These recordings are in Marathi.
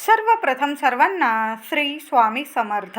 सर्वप्रथम सर्वांना श्री स्वामी समर्थ.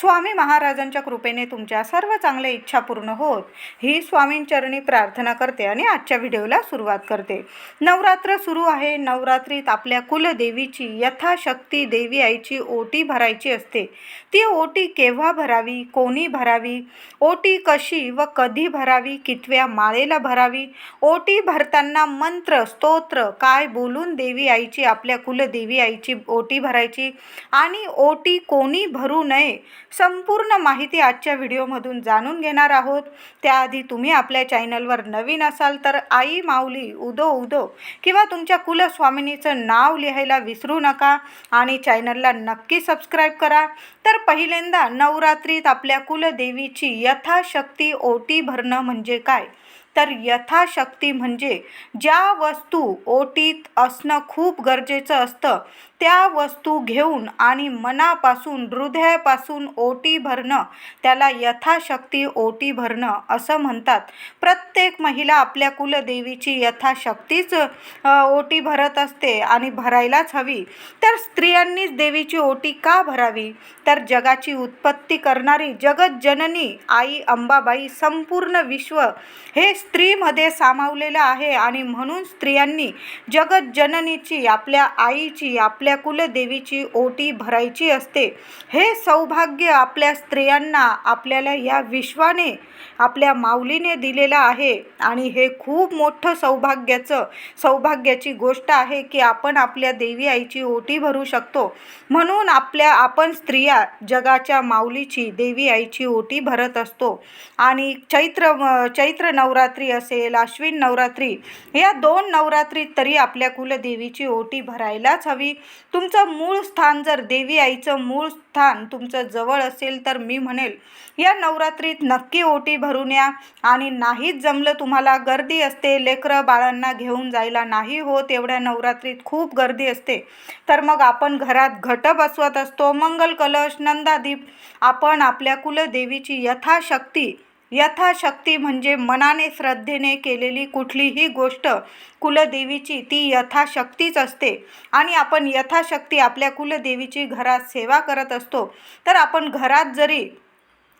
स्वामी महाराजांच्या कृपेने तुमच्या सर्व चांगल्या इच्छा पूर्ण होत. ही स्वामींचरणी प्रार्थना करते आणि आजच्या व्हिडिओला सुरुवात करते. नवरात्र सुरू आहे. नवरात्रीत आपल्या कुलदेवीची यथाशक्ती देवी आईची ओटी भरायची असते. ती ओटी केव्हा भरावी? कोणी भरावी? ओटी कशी व कधी भरावी? कितव्या माळेला भरावी? ओटी भरताना मंत्र स्तोत्र काय बोलून देवी आईची आपल्या कुलदेवी आईची ओटी भरायची. आणि ओटी कोणी भरू नये संपूर्ण माहिती आजच्या व्हिडिओमधून जाणून घेणार आहोत. त्याआधी तुम्ही आपल्या चॅनलवर नवीन असाल तर आई माऊली उदो उदो किंवा तुमच्या कुलस्वामिनीचं नाव लिहायला विसरू नका आणि चॅनलला नक्की सबस्क्राईब करा. तर पहिल्यांदा नवरात्रीत आपल्या कुलदेवीची यथाशक्ती ओटी भरणं म्हणजे काय? तर यथाशक्ती म्हणजे ज्या वस्तू ओटीत असणं खूप गरजेचं असतं त्या वस्तू घेऊन आणि मनापासून हृदयापासून ओटी भरणं त्याला यथाशक्ती ओटी भरणं असं म्हणतात. प्रत्येक महिला आपल्या कुलदेवीची यथाशक्तीच ओटी भरत असते आणि भरायलाच हवी. तर स्त्रियांनीच देवीची ओटी का भरावी? तर जगाची उत्पत्ती करणारी जगज्जननी आई अंबाबाई संपूर्ण विश्व हे स्त्रीमध्ये सामावलेलं आहे आणि म्हणून स्त्रियांनी जगज्जननीची आपल्या आईची आपल्या आपल्या कुलदेवीची ओटी भरायची असते. हे सौभाग्य आपल्या स्त्रियांना आपल्याला या विश्वाने आपल्या माऊलीने दिलेलं आहे. आणि हे खूप मोठं सौभाग्याचं सौभाग्याची गोष्ट आहे की आपण आपल्या देवी आईची ओटी भरू शकतो. म्हणून आपल्या आपण स्त्रिया जगाच्या माऊलीची देवी आईची ओटी भरत असतो. आणि चैत्र चैत्र नवरात्री असेल अश्विन नवरात्री या दोन नवरात्रीत तरी आपल्या कुलदेवीची ओटी भरायलाच हवी. तुमचं मूळ स्थान जर देवी आईचं मूळ स्थान तुमचं जवळ असेल तर मी म्हणेल या नवरात्रीत नक्की ओटी भरून या. आणि नाहीच जमलं तुम्हाला गर्दी असते लेकरं बाळांना घेऊन जायला नाही होत एवढ्या नवरात्रीत खूप गर्दी असते. तर मग आपण घरात घट बसवत असतो मंगल कलश नंदादीप. आपण आपल्या कुलदेवीची यथाशक्ती यथाशक्ती म्हणजे मनाने श्रद्धेने केलेली कुठलीही गोष्ट कुलदेवीची ती यथाशक्तीच असते. आणि आपण यथाशक्ती आपल्या कुलदेवीची घरात सेवा करत असतो तर आपण घरात जरी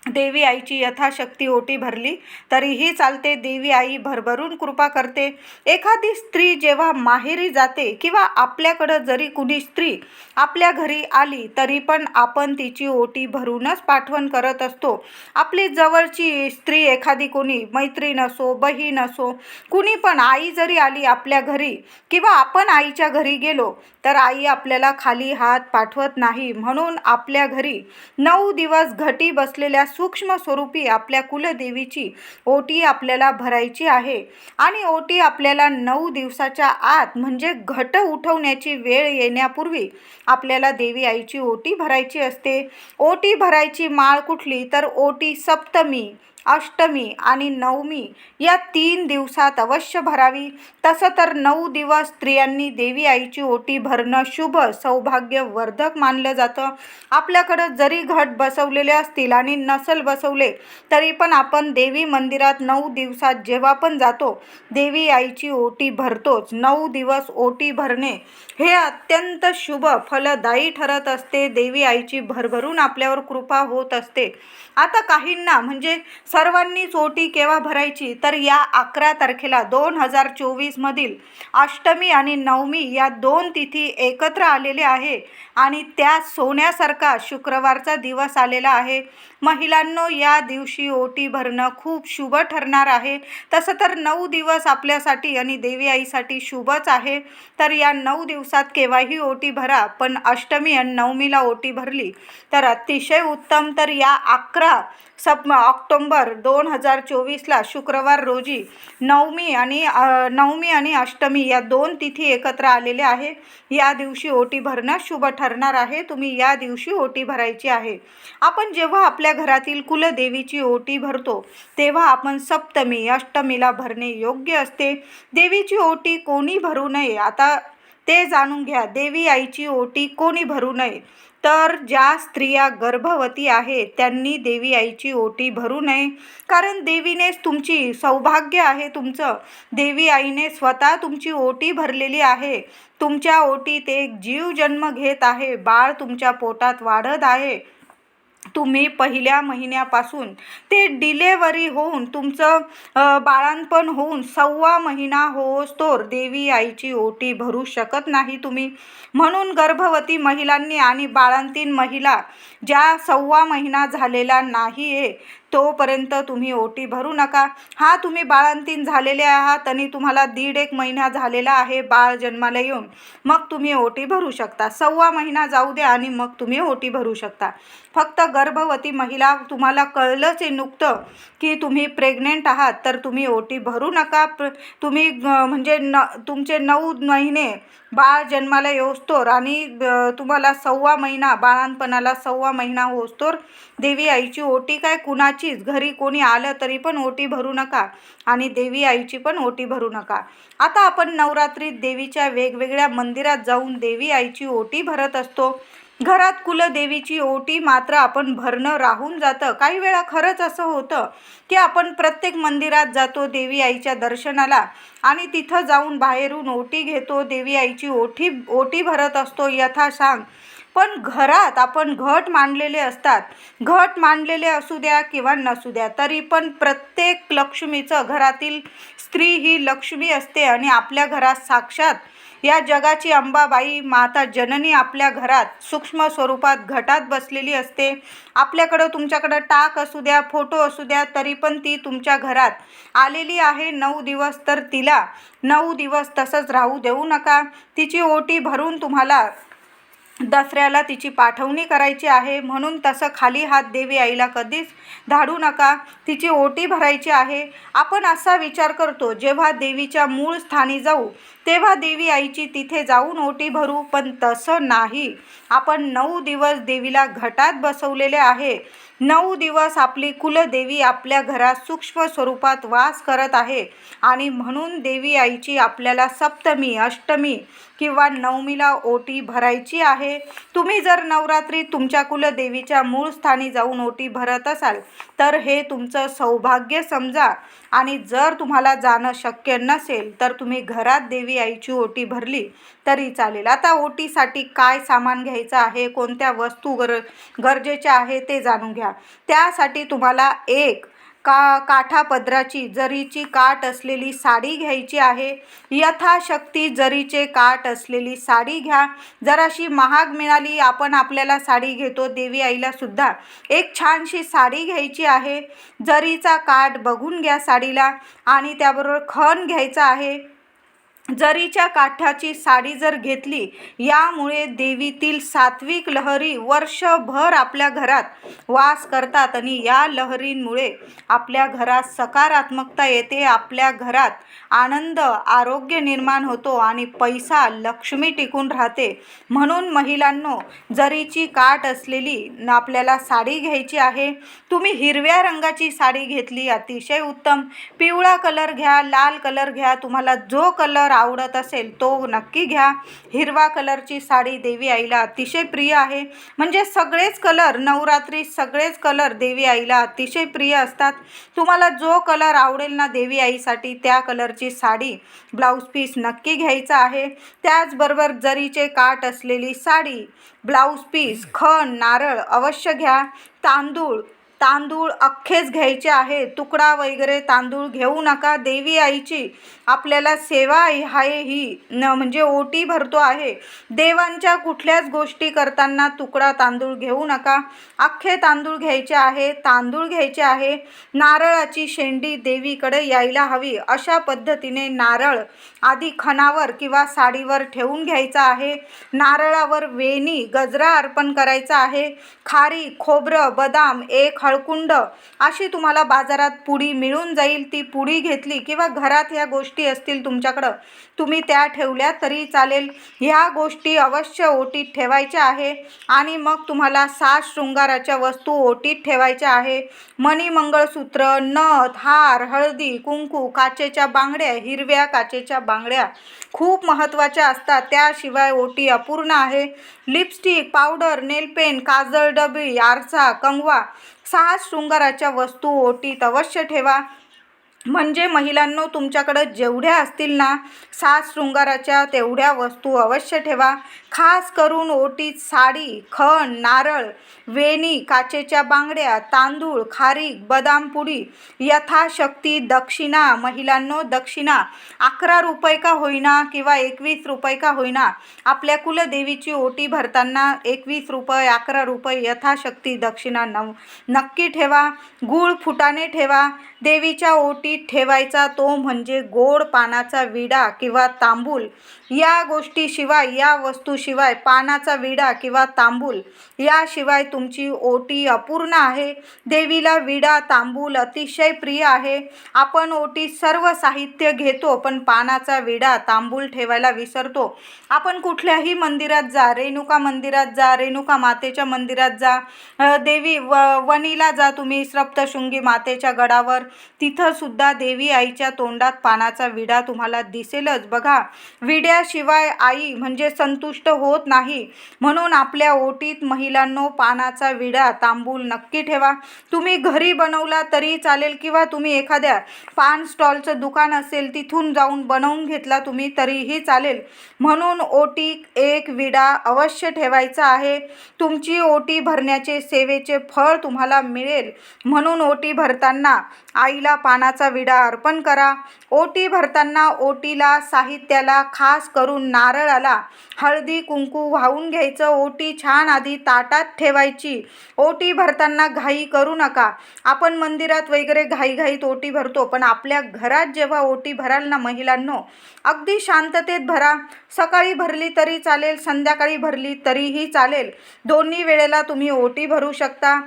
देवी आईची यथाशक्ती ओटी भरली तरीही चालते देवी आई भरभरून कृपा करते. एखादी स्त्री जेव्हा माहेरी जाते किंवा आपल्याकडं जरी कुणी स्त्री आपल्या घरी आली तरी पण आपण तिची ओटी भरूनच पाठवण करत असतो. आपली जवळची स्त्री एखादी कोणी मैत्रीण असो बहीण असो कुणी पण आई जरी आली आपल्या घरी किंवा आपण आईच्या घरी गेलो तर आई आपल्याला खाली हात पाठवत नाही. म्हणून आपल्या घरी नऊ दिवस घटी बसलेल्या सूक्ष्म स्वरूपी आपल्या कुलदेवीची ओटी आपल्याला भरायची आहे. आणि ओटी आपल्याला नऊ दिवसाच्या आत म्हणजे घट उठवण्याची वेळ येण्यापूर्वी आपल्याला देवी आईची ओटी भरायची असते. ओटी भरायची माळ कुठली? तर ओटी सप्तमी. अष्टमी आणि नवमी या तीन दिवसात अवश्य भरावी. तसं तर नऊ दिवस स्त्रियांनी देवी आईची ओटी भरणं शुभ सौभाग्यवर्धक मानलं जातं. आपल्याकडं जरी घट बसवलेले असतील आणि नसल बसवले तरी पण आपण देवी मंदिरात नऊ दिवसात जेव्हा पण जातो देवी आईची ओटी भरतोच. नऊ दिवस ओटी भरणे हे अत्यंत शुभ फलदायी ठरत असते. देवी आईची भरभरून आपल्यावर कृपा होत असते. आता काहींना म्हणजे सर्वांनीच ओटी केव्हा भरायची? तर या अकरा तारखेला दोन हजार चोवीसमधील अष्टमी आणि नवमी या दोन तिथी एकत्र आलेले आहे. आणि त्या सोन्यासारखा शुक्रवारचा दिवस आलेला आहे. महिलांनो या दिवशी ओटी भरणं खूप शुभ ठरणार आहे. तसं तर नऊ दिवस आपल्यासाठी आणि देवी आईसाठी शुभच आहे. तर या नऊ दिवसात केव्हाही ओटी भरा पण अष्टमी आणि नवमीला ओटी भरली तर अतिशय उत्तम. तर या अकरा सप ऑक्टोंबर दोन हजार चोवीसला शुक्रवार रोजी नवमी आणि नवमी आणि अष्टमी या दोन तिथी एकत्र आलेल्या आहे. या दिवशी ओटी भरणं शुभ ठरणार आहे. तुम्ही या दिवशी ओटी भरायची आहे. आपण जेव्हा आपल्या आपल्या घरातील कुलदेवीची ओटी भरतो. तेव्हा आपण सप्तमी अष्टमीला भरणे योग्य असते. देवीची ओटी कोणी भरू नये? आता ते जाणून घ्या देवी आईची ओटी कोणी भरू नये? तर ज्या स्त्रिया गर्भवती आहेत त्यांनी देवी आईची ओटी भरू नये. कारण देवीनेच तुमची सौभाग्य आहे तुमचं. देवी आईने स्वतः तुमची ओटी भरलेली आहे. तुमच्या ओटीत एक जीव जन्म घेत आहे. बाळ तुमच्या पोटात वाढत आहे. तुम्ही पहिल्या महिन्यापासून ते डिलेवरी होऊन तुमचं बाळांपण होऊन सव्वा महिना होस्तोर देवी आईची ओटी भरू शकत नाही तुम्ही. म्हणून गर्भवती महिलांनी आणि बाळांतीन महिला ज्या सव्वा महिना झालेला नाही आहे तोपर्यंत तुम्ही ओटी भरू नका. हा तुम्ही बाळंतीन झालेले आहात आणि तुम्हाला दीड एक महिना झालेला आहे बाळ जन्माला येऊन. मग तुम्ही ओटी भरू शकता. सव्वा महिना जाऊ द्या आणि मग तुम्ही ओटी भरू शकता. फक्त गर्भवती महिला तुम्हाला कळलंच आहे नुकतं की तुम्ही प्रेग्नेंट आहात तर तुम्ही ओटी भरू नका. प्र तुम्ही म्हणजे न तुमचे नऊ महिने बाळ जन्माला येऊस्तोर आणि तुम्हाला सव्वा महिना बाळांपणाला सव्वा महिना होस्तोर देवी आईची ओटी काय कुणाचीच? घरी कोणी आलं तरी पण ओटी भरू नका. आणि देवी आईची पण ओटी भरू नका. आता आपण नवरात्रीत देवीच्या वेगवेगळ्या मंदिरात जाऊन देवी आईची ओटी भरत असतो. घरात कुलदेवीची ओटी मात्र आपण भरणं राहून जातं. काही वेळा खरंच असं होतं की आपण प्रत्येक मंदिरात जातो देवी आईच्या दर्शनाला आणि तिथं जाऊन बाहेरून ओटी घेतो देवी आईची ओटी ओटी भरत असतो यथासांग पण घरात आपण घट मांडलेले असतात. घट मांडलेले असू द्या किंवा नसू द्या तरी पण प्रत्येक लक्ष्मीचं घरातील स्त्री ही लक्ष्मी असते आणि आपल्या घरात साक्षात या जगाची अंबाबाई माता जननी आपल्या घरात सूक्ष्म स्वरूपात घटात बसलेली असते. आपल्याकडं तुमच्याकडं टाक असू द्या फोटो असू द्या तरी पण ती तुमच्या घरात आलेली आहे. नऊ दिवस तर तिला नऊ दिवस तसंच राहू देऊ नका. तिची ओटी भरून तुम्हाला दसऱ्याला तिची पाठवणी करायची आहे. म्हणून तसं खाली हात देवी आईला कधीच धाडू नका. तिची ओटी भरायची आहे. आपण असा विचार करतो जेव्हा देवीच्या मूळ स्थानी जाऊ तेव्हा देवी आईची तिथे जाऊन ओटी भरू. पण तसं नाही. आपण नऊ दिवस देवीला घटात बसवलेले आहे. नऊ दिवस आपली कुलदेवी आपल्या घरात सूक्ष्म स्वरूपात वास करत आहे. आणि म्हणून देवी आईची आपल्याला सप्तमी अष्टमी किंवा नवमीला ओटी भरायची आहे. तुम्ही जर नवरात्री तुमच्या कुलदेवीच्या मूळ स्थानी जाऊन ओटी भरत असाल तर हे तुमचं सौभाग्य समजा. आणि जर तुम्हाला जाणं शक्य नसेल तर तुम्ही घरात देवी आईची ओटी भरली तरी चालेल. आता ओटीसाठी काय सामान घ्यायचं आहे कोणत्या वस्तू गर गरजेच्या आहे ते जाणून घ्या. त्यासाठी तुम्हाला एक का काठापदराची जरीची काठ असलेली साडी घ्यायची आहे. यथाशक्ती जरीचे काठ असलेली साडी घ्या. जराशी महाग मिळाली आपण आपल्याला साडी घेतो देवी आईला सुद्धा. एक छानशी साडी घ्यायची आहे. जरीचा काठ बघून घ्या साडीला. आणि त्याबरोबर खण घ्यायचा आहे. जरीच्या काठाची साडी जर घेतली यामुळे देवीतील सात्विक लहरी वर्षभर आपल्या घरात वास करतात आणि या लहरींमुळे आपल्या घरात सकारात्मकता येते आपल्या घरात आनंद आरोग्य निर्माण होतो आणि पैसा लक्ष्मी टिकून राहते. म्हणून महिलांनो जरीची काठ असलेली न आपल्याला साडी घ्यायची आहे तुम्ही हिरव्या रंगाची साडी घेतली अतिशय उत्तम. पिवळा कलर घ्या लाल कलर घ्या तुम्हाला जो कलर आवडत असेल तो नक्की घ्या. हिरवा कलरची साडी देवी आईला अतिशय प्रिय आहे. म्हणजे सगळेच कलर नवरात्री सगळेच कलर देवी आईला अतिशय प्रिय असतात. तुम्हाला जो कलर आवडेल ना देवी आईसाठी त्या कलरची साडी ब्लाऊज पीस नक्की घ्यायचा आहे. त्याचबरोबर जरीचे काठ असलेली साडी ब्लाऊज पीस खण नारळ अवश्य घ्या. तांदूळ तांदूळ अख्खेच घ्यायचे आहे. तुकडा वगैरे तांदूळ घेऊ नका. देवी आईची आपल्याला सेवा आहे. ही न म्हणजे ओटी भरतो आहे. देवांच्या कुठल्याच गोष्टी करताना तुकडा तांदूळ घेऊ नका. अख्खे तांदूळ घ्यायचे आहे. तांदूळ घ्यायचे आहे. नारळाची शेंडी देवीकडे यायला हवी. अशा पद्धतीने नारळ आधी खणावर किंवा साडीवर ठेवून घ्यायचा आहे. नारळावर वेणी गजरा अर्पण करायचा आहे. खारी खोबरं बदाम एक हळकुंड. अशी तुम्हाला बाजारात पुडी मिळून जाईल ती पुडी घेतली किंवा घरात ह्या गोष्टी असतील तुमच्याकडं तुम्ही त्या ठेवल्या तरी चालेल. ह्या गोष्टी अवश्य ओटीत ठेवायच्या आहे आणि मग तुम्हाला सात शृंगाराच्या वस्तू ओटीत ठेवायच्या आहे. मणी मंगळसूत्र नथ हार हळदी कुंकू काचेच्या बांगड्या हिरव्या काचेच्या बांगड्या खूप महत्त्वाच्या असतात. त्याशिवाय ओटी अपूर्ण आहे. लिपस्टिक पावडर नेलपेन काजळ डबी आरसा कंगवा सहा शृंगाराच्या वस्तू ओटीत अवश्य ठेवा. म्हणजे महिलांनो तुमच्याकडं जेवढ्या असतील ना सात शृंगाराच्या तेवढ्या वस्तू अवश्य ठेवा. खास करून ओटीत साडी खण नारळ वेणी काचेच्या बांगड्या तांदूळ खारीक बदाम पुडी यथाशक्ती दक्षिणा. महिलांनो दक्षिणा. अकरा रुपये का होईना किंवा एकवीस रुपये का होईना आपल्या कुलदेवीची ओटी भरताना एकवीस रुपये अकरा रुपये यथाशक्ती दक्षिणा नव नक्की ठेवा. गूळ फुटाने ठेवा. देवीच्या ओटी ओटीत ठेवायचा तो म्हणजे गोड पानाचा विडा किंवा तांबूल. या गोष्टीशिवाय या वस्तूशिवाय पानाचा विडा किंवा तांबूल याशिवाय तुमची ओटी अपूर्ण आहे. देवीला विडा तांबूल अतिशय प्रिय आहे. आपण ओटी सर्व साहित्य घेतो पण पानाचा विडा तांबूल ठेवायला विसरतो. आपण कुठल्याही मंदिरात जा रेणुका मंदिरात जा रेणुका मातेच्या मंदिरात जा देवी व वणीला जा तुम्ही सप्तशृंगी मातेच्या गडावर. तिथंसुद्धा देवी आईच्या तोंडात पानाचा विडा तुम्हाला दिसेलच. बघा विड्या विड्याशिवाय आई म्हणजे संतुष्ट होत नाही. म्हणून आपल्या ओटीत महिलांनो पानाचा विडा तांबूल नक्की ठेवा. तुम्ही घरी बनवला तरी चालेल किंवा तुम्ही एखाद्या पान स्टॉलचं दुकान असेल तिथून जाऊन बनवून घेतला तुम्ही तरीही चालेल. म्हणून ओटीत एक विडा अवश्य ठेवायचा आहे. तुमची ओटी भरण्याचे सेवेचे फळ तुम्हाला मिळेल. म्हणून ओटी भरताना आईला पानाचा विडा अर्पण करा. ओटी भरताना ओटीला साहित्याला खास करून नारळाला हळदी कुंकू वाहून घ्यायचं. ओटी छान आधी ताटात ठेवायची. ओटी भरताना घाई करू नका. आपण मंदिरात वगैरे घाईघाईत ओटी भरतो पण आपल्या घरात जेव्हा ओटी भराल ना महिलांनो अगदी शांततेत भरा. सकाळी भरली तरी चालेल संध्याकाळी भरली तरीही चालेल. दोन्ही वेळेला तुम्ही ओटी भरू शकता.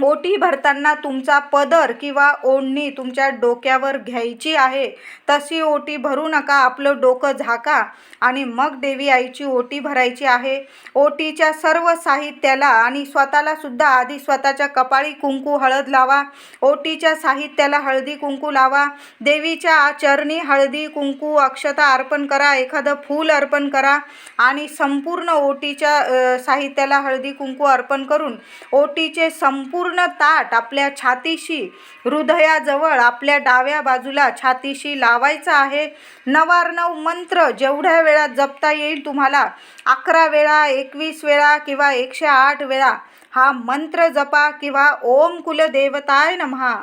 ओटी भरताना तुमचा पदर किंवा ओढणी तुमच्या डोक्यावर घ्यायची आहे तशी ओटी भरू नका आपलं डोकं झाका. आणि मग देवी आईची ओटी भरायची आहे. ओटीच्या सर्व साहित्याला आणि स्वतःला सुद्धा आधी स्वतःच्या कपाळी कुंकू हळद लावा. ओटीच्या साहित्याला हळदी कुंकू लावा. देवीच्या चरणी हळदी कुंकू अक्षता अर्पण करा एखादं फूल अर्पण करा. आणि संपूर्ण ओटीच्या साहित्याला हळदी कुंकू अर्पण करून ओटीचे संपूर्ण ताट आपल्या छातीशी हृदयाजवळ आपल्या डाव्या बाजूला छातीशी लावायचं आहे. नवारनव मंत्र जेवढ्या वेळा जपता येईल तुम्हाला अकरा वेळा एकवीस वेळा किंवा एकशे आठ वेळा हा मंत्र जपा किंवा ओम कुलदेवताय नमहा.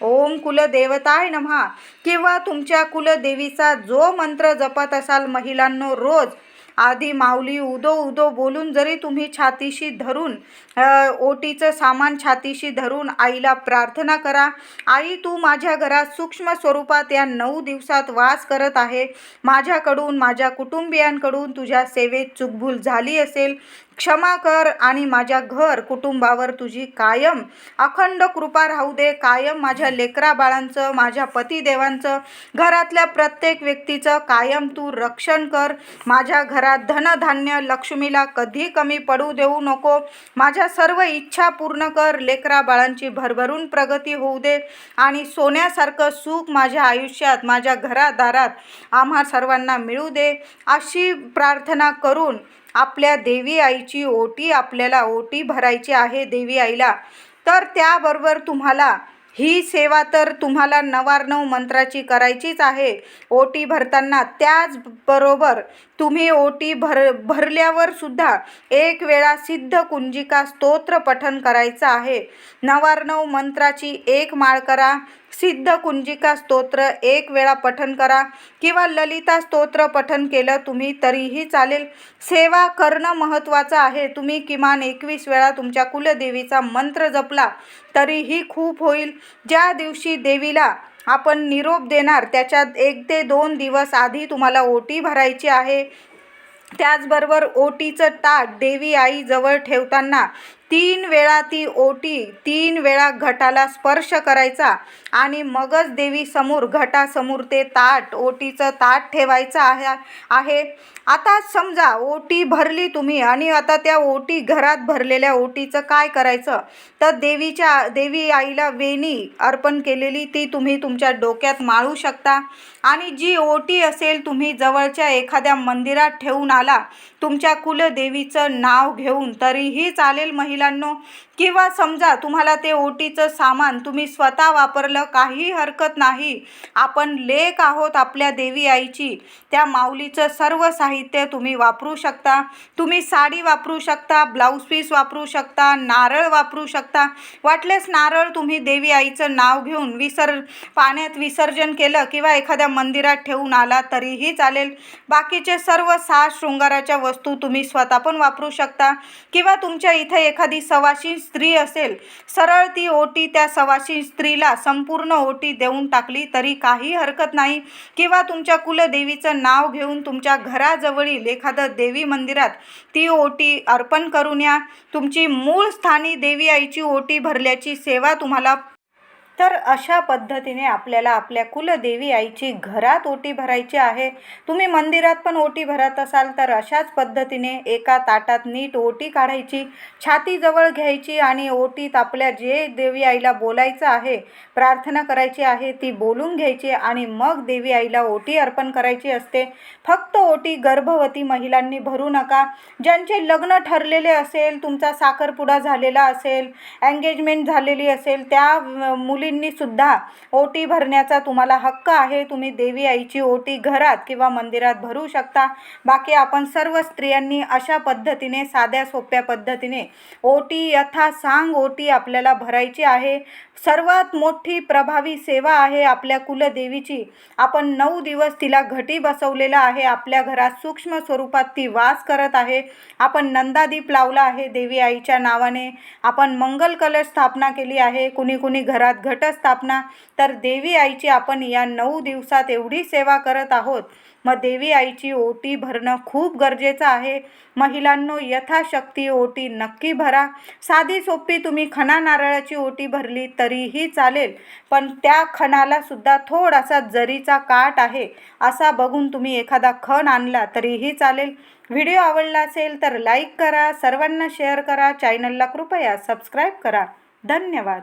ओम कुलदेवताय नमहा. किंवा तुमच्या कुलदेवीचा जो मंत्र जपत असाल महिलांनो रोज आधी माऊली उदो उदो बोलून जरी तुम्ही छातीशी धरून ओटीचं सामान छातीशी धरून आईला प्रार्थना करा. आई तू माझ्या घरात सूक्ष्म स्वरूपात या नऊ दिवसात वास करत आहे. माझ्याकडून माझ्या कुटुंबियांकडून तुझ्या सेवेत चुकभूल झाली असेल. क्षमा कर आणि माझ्या घर कुटुंबावर तुझी कायम अखंड कृपा राहू दे. कायम माझ्या लेकरा बाळांचं माझ्या पतिदेवांचं घरातल्या प्रत्येक व्यक्तीचं कायम तू रक्षण कर. माझ्या घरात धनधान्य लक्ष्मीला कधी कमी पडू देऊ नको. माझ्या सर्व इच्छा पूर्ण कर लेकरा बाळांची भरभरून प्रगती होऊ दे आणि सोन्यासारखं सुख माझ्या आयुष्यात माझ्या घरादारात आम्हा सर्वांना मिळू दे. अशी प्रार्थना करून आपल्या देवी आईची ओटी आपल्याला ओटी भरायची आहे देवी आईला. तर त्याबरोबर तुम्हाला ही सेवा तर तुम्हाला नवार्णव मंत्राची करायचीच आहे. ओटी भरताना त्याचबरोबर तुम्ही ओटी भर भरल्यावर सुद्धा एक वेळा सिद्ध कुंजिका स्तोत्र पठन करायचं आहे. नवार्णव मंत्राची एक माळ करा. सिद्ध कुंजिका स्तोत्र एक वेळा पठन करा. किंवा ललिता स्तोत्र पठन केलं तुम्ही तरीही चालेल. सेवा करणं महत्त्वाचं आहे. तुम्ही किमान एकवीस वेळा तुमच्या कुलदेवीचा मंत्र जपला तरीही खूप होईल. ज्या दिवशी देवीला आपण निरोप देणार त्याच्यात एक ते दोन दिवस आधी तुम्हाला ओटी भरायची आहे. त्याचबरोबर ओटीचं ताट देवी आईजवळ ठेवताना तीन वेळा ती ओटी तीन वेळा घटाला स्पर्श करायचा आणि मगच देवीसमोर घटासमोर ते ताट ओटीचं ताट ठेवायचं आहे आहे. आता समजा ओटी भरली तुम्ही आणि आता त्या ओटी घरात भरलेल्या ओटीचं काय करायचं? तर देवीच्या देवी आईला वेणी अर्पण केलेली ती तुम्ही तुमच्या डोक्यात माळू शकता. आणि जी ओटी असेल तुम्ही जवळच्या एखाद्या मंदिरात ठेवून आला तुमच्या कुलदेवीचं नाव घेऊन तरीही चालेल महिला महिलांनो किंवा समजा तुम्हाला ते ओटीचं सामान तुम्ही स्वतः वापरलं काही हरकत नाही. आपण लेक आहोत आपल्या देवी आईची. त्या माऊलीचं सर्व साहित्य तुम्ही वापरू शकता. तुम्ही साडी वापरू शकता ब्लाऊज पीस वापरू शकता नारळ वापरू शकता. वाटलेस नारळ तुम्ही देवी आईचं नाव घेऊन विसर पाण्यात विसर्जन केलं किंवा एखाद्या मंदिरात ठेवून आला तरीही चालेल. बाकीचे सर्व सहा शृंगाराच्या वस्तू तुम्ही स्वतः पण वापरू शकता. किंवा तुमच्या इथे एखादी सवाशी स्त्री असेल सरळ ती ओटी त्या सवाशी स्त्रीला संपूर्ण ओटी देऊन टाकली तरी काही हरकत नाही. किंवा तुमच्या कुलदेवीचं नाव घेऊन तुमच्या घराजवळील एखादं देवी मंदिरात ती ओटी अर्पण करून या. तुमची मूळ स्थानी देवी आईची ओटी भरल्याची सेवा तुम्हाला तर अशा पद्धतीने आपल्याला आपल्या कुलदेवी आईची घरात ओटी भरायची आहे. तुम्ही मंदिरात पण ओटी भरत असाल तर अशाच पद्धतीने एका ताटात नीट ओटी काढायची छातीजवळ घ्यायची आणि ओटीत आपल्या जे देवी आईला बोलायचं आहे प्रार्थना करायची आहे ती बोलून घ्यायची आणि मग देवी आईला ओटी अर्पण करायची असते. फक्त ओटी गर्भवती महिलांनी भरू नका. ज्यांचे लग्न ठरलेले असेल तुमचा साखरपुडा झालेला असेल एंगेजमेंट झालेली असेल त्या मुली मुलींनी सुद्धा ओटी भरण्याचा तुम्हाला हक्क आहे. तुम्ही देवी आईची ओटी घरात किंवा मंदिरात भरू शकता. बाकी आपण सर्व स्त्रियांनी अशा पद्धतीने साध्या सोप्या पद्धतीने ओटी यथा सांग ओटी आपल्याला भरायची आहे. सर्वात मोठी प्रभावी सेवा आहे आपल्या कुलदेवीची. आपण नऊ दिवस तिला घटी बसवलेला आहे. आपल्या घरात सूक्ष्म स्वरूपात ती वास करत आहे. आपण नंदादीप लावला आहे देवी आईच्या नावाने. आपण मंगल कलश स्थापना केली आहे. कुणी कुणी घरात घटस्थापना. तर देवी आईची आपण या नऊ दिवसात एवढी सेवा करत आहोत. मग देवी आईची ओटी भरणं खूप गरजेचं आहे. महिलांनो यथाशक्ती ओटी नक्की भरा. साधी सोपी तुम्ही खणा नारळाची ओटी भरली तरीही चालेल पण त्या खणाला सुद्धा थोडासा जरीचा काट आहे. असा बघून तुम्ही एखादा खण आणला तरीही चालेल. व्हिडिओ आवडला असेल तर लाईक करा सर्वांना शेअर करा चॅनलला कृपया सबस्क्राईब करा. धन्यवाद.